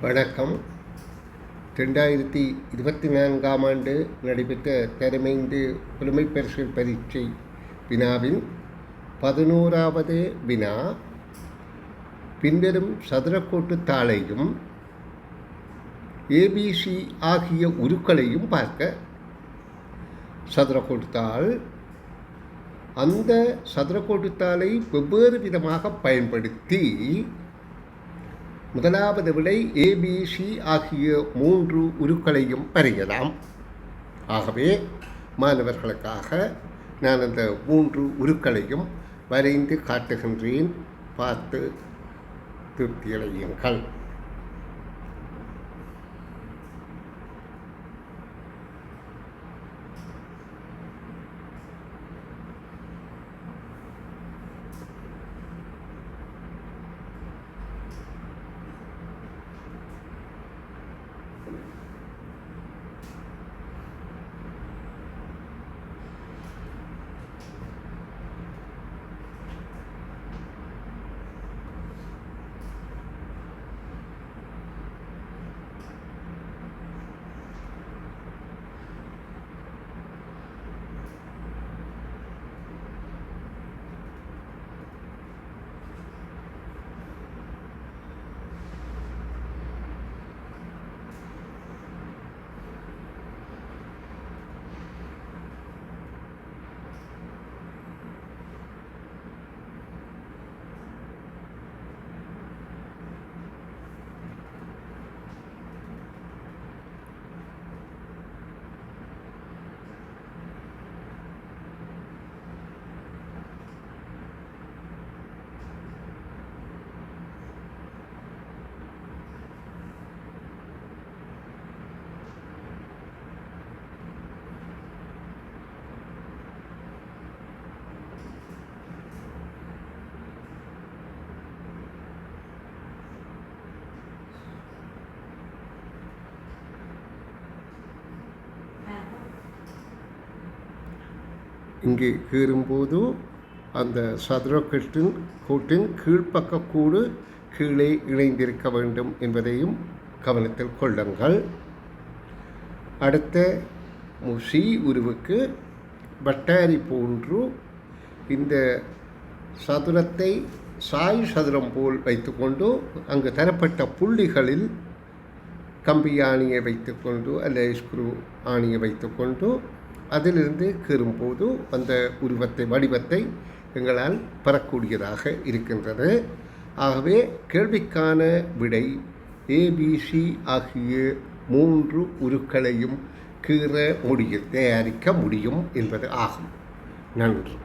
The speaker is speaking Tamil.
வணக்கம். ரெண்டாயிரத்தி இருபத்தி நான்காம் ஆண்டு நடைபெற்ற திறமைந்து புலமை பரிசு பரீட்சை வினாவின் பதினோராவது வினா. பின்வரும் சதுரக்கோட்டு தாளையும் ஏபிசி ஆகிய உருக்களையும் பார்க்க. சதுரக்கோட்டு தாள். அந்த சதுரக்கோட்டு தாளை வெவ்வேறு விதமாக பயன்படுத்தி முதலாவது விடை ஏபிசி ஆகிய மூன்று உருக்களையும் வரையலாம். ஆகவே மாணவர்களுக்காக நான் அந்த மூன்று உருக்களையும் வரைந்து காட்டுகின்றேன். பார்த்து திருப்தியடையுங்கள் இங்கே கீறும்போது அந்த சதுரக்கட்டின் கோட்டின் கீழ்ப்பக்க கூடு கீழே இணைந்திருக்க வேண்டும் என்பதையும் கவனத்தில் கொள்ளுங்கள். அடுத்த முசி உருவுக்கு பட்டாரி போன்று இந்த சதுரத்தை சாய் சதுரம் போல் வைத்துக்கொண்டு அங்கு தரப்பட்ட புள்ளிகளில் கம்பி ஆணியை வைத்துக்கொண்டு அல்ல ஸ்க்ரூ ஆணியை வைத்துக்கொண்டு அதிலிருந்து கீறும்போது அந்த உருவத்தை வடிவத்தை எங்களால் பெறக்கூடியதாக இருக்கின்றது. ஆகவே கேள்விக்கான விடை ஏபிசி ஆகிய மூன்று உருக்களையும் கீற முடியும் தயாரிக்க முடியும் என்பது ஆகும். நன்றி.